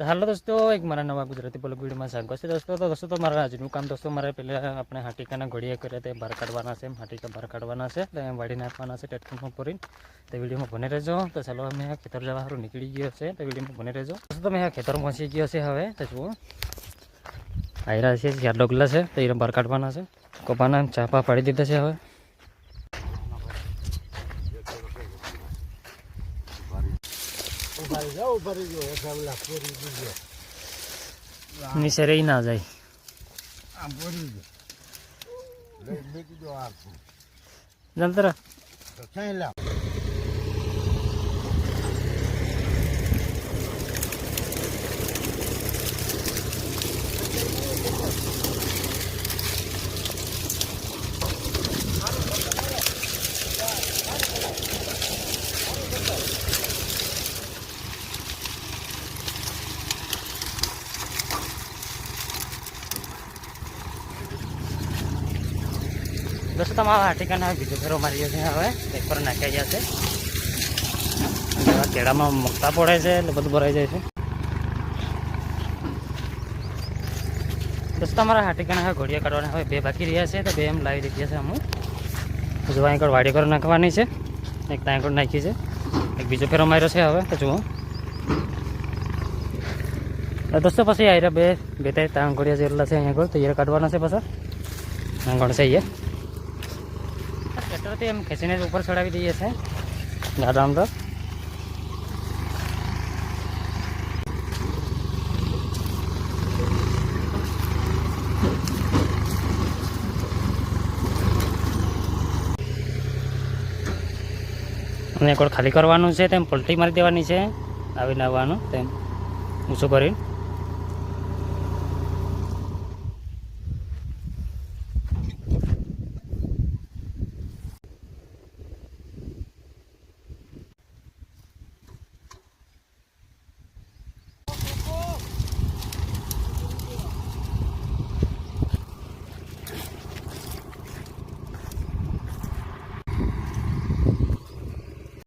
તો હાલો દોસ્તો, એક મારા નવા ગુજરાતી પલક વિડીયોમાં સ્વાગત છે દોસ્તો. તો દોસ્તો, તો મારા આજનું કામ દોસ્તો, મારે પહેલાં આપણે હાટીકાના ઘોડિયા કર્યા તે બહાર કાઢવાના છે હાટીકા બહાર કાઢવાના છે, તો એમ વાળી નાખવાના છે ટેટમાં પૂરીને. તો વિડીયોમાં બને રહેજો. તો ચાલો, અમે ખેતર જવા સારું નીકળી ગયો છે, તો વિડીયોમાં બને રહેજો. દોસ્તો, તમે ખેતર પહોંચી ગયો છે હવે, તો જુઓ. આયરા છે ચાર ડોગલા છે, તો એને બહાર કાઢવાના છે. કપાના ચાપા પાડી દીધા છે હવે. ઉભારી જાઓ ઉભારી ગયો ઓલા પૂરી દીધો નીચે રહી ના જાય. આમ પૂરી ગયો. મૂકી દો આ જંતરા તો ક્યાંય લાવ. દોસ્તો, તમારા હાટીકાના બીજો ફેરો માર્યો છે હવે? એક પર નાખ્યા ગયા છે. કેળામાં મગતા પડે છે, એટલે બધું ભરાઈ જાય છે. દોસ્તો, તમારા હાટીકાના હવે ઘોડિયા કાઢવાના હવે બે બાકી રહ્યા છે, તો બે એમ લાવી દીધી છે અમુક. જો આગળ વાડી કરો નાખવાની છે. એક ત્યાં આગળ નાખી છે. એક બીજો ફેરો માર્યો છે હવે, તો જુઓ. દોસ્તો, પછી આયરા બે બે, ત્રણ ત્રણ ઘોડિયા જેટલા છે અહીંયા આગળ, તો એ કાઢવાના છે પાછા. આગળ છે ટ્રેક્ટરથી એમ ખેંચીને ઉપર ચડાવી દઈએ છે. દાદા આમ તો. અને એકવાર ખાલી કરવાનું છે તેમ, પલટી મારી દેવાની છે. આવીને આવવાનું તેમ. ઊંચું કરી